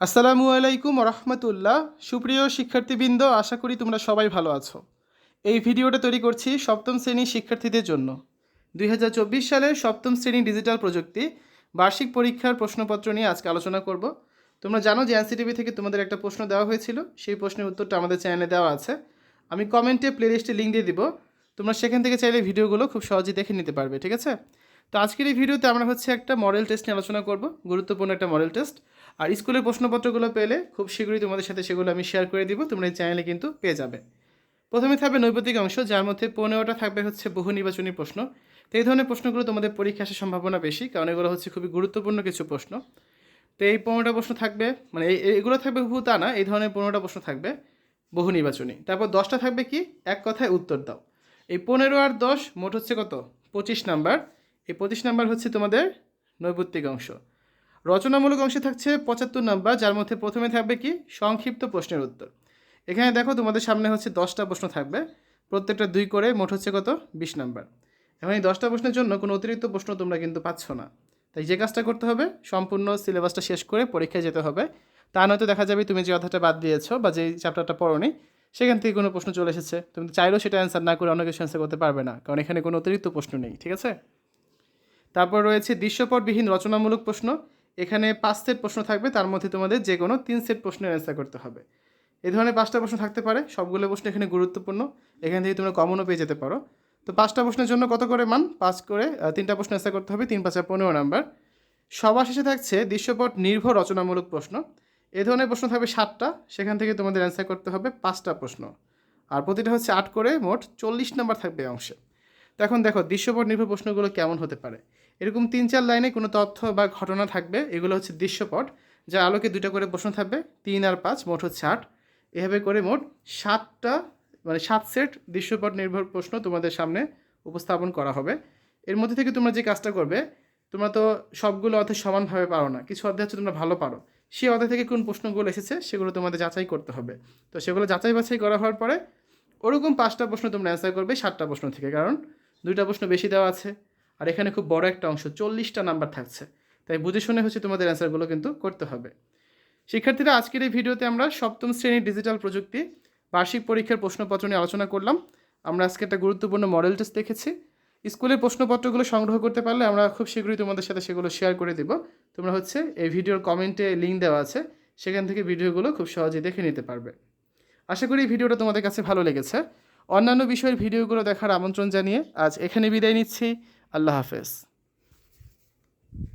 আসসালামু আলাইকুম রহমতুল্লাহ। সুপ্রিয় শিক্ষার্থীবৃন্দ, আশা করি তোমরা সবাই ভালো আছো। এই ভিডিওটা তৈরি করছি সপ্তম শ্রেণির শিক্ষার্থীদের জন্য। দুই হাজার চব্বিশ সালের সপ্তম শ্রেণি ডিজিটাল প্রযুক্তি বার্ষিক পরীক্ষার প্রশ্নপত্র নিয়ে আজকে আলোচনা করব। তোমরা জানো যে এনসিটিভি থেকে তোমাদের একটা প্রশ্ন দেওয়া হয়েছিল। সেই প্রশ্নের উত্তরটা আমাদের চ্যানেলে দেওয়া আছে। আমি কমেন্টে প্লেলিস্টে লিঙ্ক দিয়ে দিব। তোমরা সেখান থেকে চাইলে ভিডিওগুলো খুব সহজেই দেখে নিতে পারবে, ঠিক আছে? তো আজকের এই ভিডিওতে আমরা হচ্ছে একটা মডেল টেস্ট নিয়ে আলোচনা করব, গুরুত্বপূর্ণ একটা মডেল টেস্ট আর স্কুলের প্রশ্নপত্রগুলো পেলে খুব শীঘ্রই তোমাদের সাথে সেগুলো আমি শেয়ার করে দিব, তোমরা এই চ্যানেলে কিন্তু পেয়ে যাবে। প্রথমে থাকবে নৈপতিক অংশ, যার মধ্যে পনেরোটা থাকবে হচ্ছে বহু নির্বাচনী প্রশ্ন। তো এই ধরনের প্রশ্নগুলো তোমাদের পরীক্ষা আসার সম্ভাবনা বেশি, কারণ এগুলো হচ্ছে খুবই গুরুত্বপূর্ণ কিছু প্রশ্ন। তো এই পনেরোটা প্রশ্ন থাকবে মানে এগুলো থাকবে বহু তা না, এই ধরনের পনেরোটা প্রশ্ন থাকবে বহু নির্বাচনী। তারপর দশটা থাকবে কি? এক কথায় উত্তর দাও। এই পনেরো আর দশ মোট হচ্ছে কত? পঁচিশ নাম্বার। এই পঁচিশ নাম্বার হচ্ছে তোমাদের নৈপত্তিক অংশ। রচনামূলক অংশে থাকছে পঁচাত্তর নাম্বার, যার মধ্যে প্রথমে থাকবে কি? সংক্ষিপ্ত প্রশ্নের উত্তর। এখানে দেখো তোমাদের সামনে হচ্ছে দশটা প্রশ্ন থাকবে। প্রত্যেকটা দুই করে মোট হচ্ছে কত? বিশ নাম্বার। এখন এই দশটা প্রশ্নের জন্য কোনো অতিরিক্ত প্রশ্ন তোমরা কিন্তু পাচ্ছ না। তাই যে কাজটা করতে হবে, সম্পূর্ণ সিলেবাসটা শেষ করে পরীক্ষায় যেতে হবে। তা নয়তো দেখা যাবে তুমি যে অধ্যায়টা বাদ দিয়েছ বা যে চ্যাপ্টারটা পড়োনি, সেখান থেকে কোনো প্রশ্ন চলে এসেছে। তুমি চাইলেও সেটা অ্যান্সার না করে অন্য কিছু অ্যান্সার করতে পারবে না, কারণ এখানে কোনো অতিরিক্ত প্রশ্ন নেই, ঠিক আছে? তারপর রয়েছে দৃশ্যপটবিহীন রচনামূলক প্রশ্ন। এখানে পাঁচ সেট প্রশ্ন থাকবে, তার মধ্যে তোমাদের যে কোনো তিন সেট প্রশ্নের অ্যান্সার করতে হবে। এ ধরনের পাঁচটা প্রশ্ন থাকতে পারে, সবগুলো প্রশ্ন এখানে গুরুত্বপূর্ণ। এখান থেকে তোমরা কমনও পেয়ে যেতে পারো। তো পাঁচটা প্রশ্নের জন্য কত করে মান? পাঁচ করে তিনটা প্রশ্ন অ্যান্সার করতে হবে, তিন পাঁচা পনেরো নাম্বার। সবার শেষে থাকছে দৃশ্যপট নির্ভর রচনামূলক প্রশ্ন। এ ধরনের প্রশ্ন থাকবে সাতটা, সেখান থেকে তোমাদের অ্যান্সার করতে হবে পাঁচটা প্রশ্ন। আর প্রতিটা হচ্ছে আট করে, মোট চল্লিশ নাম্বার থাকবে অংশে। তো এখন দেখো, দৃশ্যপট নির্ভর প্রশ্নগুলো কেমন হতে পারে? এরকম তিন চার লাইনে কোনো তথ্য বা ঘটনা থাকবে, এগুলো হচ্ছে দৃশ্যপট যার আলোকে দুটো করে প্রশ্ন থাকবে, তিন আর পাঁচ, মোট হচ্ছে আট। এভাবে করে মোট সাতটা মানে সাত সেট দৃশ্যপট নির্ভর প্রশ্ন তোমাদের সামনে উপস্থাপন করা হবে। এর মধ্যে থেকে তোমরা যে কাজটা করবে, তোমরা তো সবগুলো অধ্যায় সমানভাবে পারো না, কিছু অধ্যায় হচ্ছে তোমরা ভালো পারো। সেই অধ্যায় থেকে কোন প্রশ্নগুলো এসেছে, সেগুলো তোমাদের যাচাই করতে হবে। তো সেগুলো যাচাই বাছাই করা হওয়ার পরে, ওরকম পাঁচটা প্রশ্ন তোমরা অ্যান্সার করবে সাতটা প্রশ্ন থেকে, কারণ দুইটা প্রশ্ন বেশি দেওয়া আছে। আর এখানে খুব বড় একটা অংশ, চল্লিশটা নাম্বার থাকছে। তাই বুঝে শুনে হচ্ছে তোমাদের অ্যান্সারগুলো কিন্তু করতে হবে। শিক্ষার্থীরা, আজকের এই ভিডিওতে আমরা সপ্তম শ্রেণির ডিজিটাল প্রযুক্তি, বার্ষিক পরীক্ষার প্রশ্নপত্র নিয়ে আলোচনা করলাম। আমরা আজকে একটা গুরুত্বপূর্ণ মডেল টেস্ট দেখেছি। স্কুলের প্রশ্নপত্রগুলো সংগ্রহ করতে পারলে আমরা খুব শীঘ্রই তোমাদের সাথে সেগুলো শেয়ার করে দেব। তোমরা হচ্ছে এই ভিডিওর কমেন্টে লিঙ্ক দেওয়া আছে। সেখান থেকে ভিডিওগুলো খুব সহজেই দেখে নিতে পারবে। আশা করি এই ভিডিওটা তোমাদের কাছে ভালো লেগেছে। অন্যান্য বিষয়ের ভিডিওগুলো দেখার আমন্ত্রণ জানিয়ে আজ এখানে বিদায় নিচ্ছি। আল্লাহ হাফেজ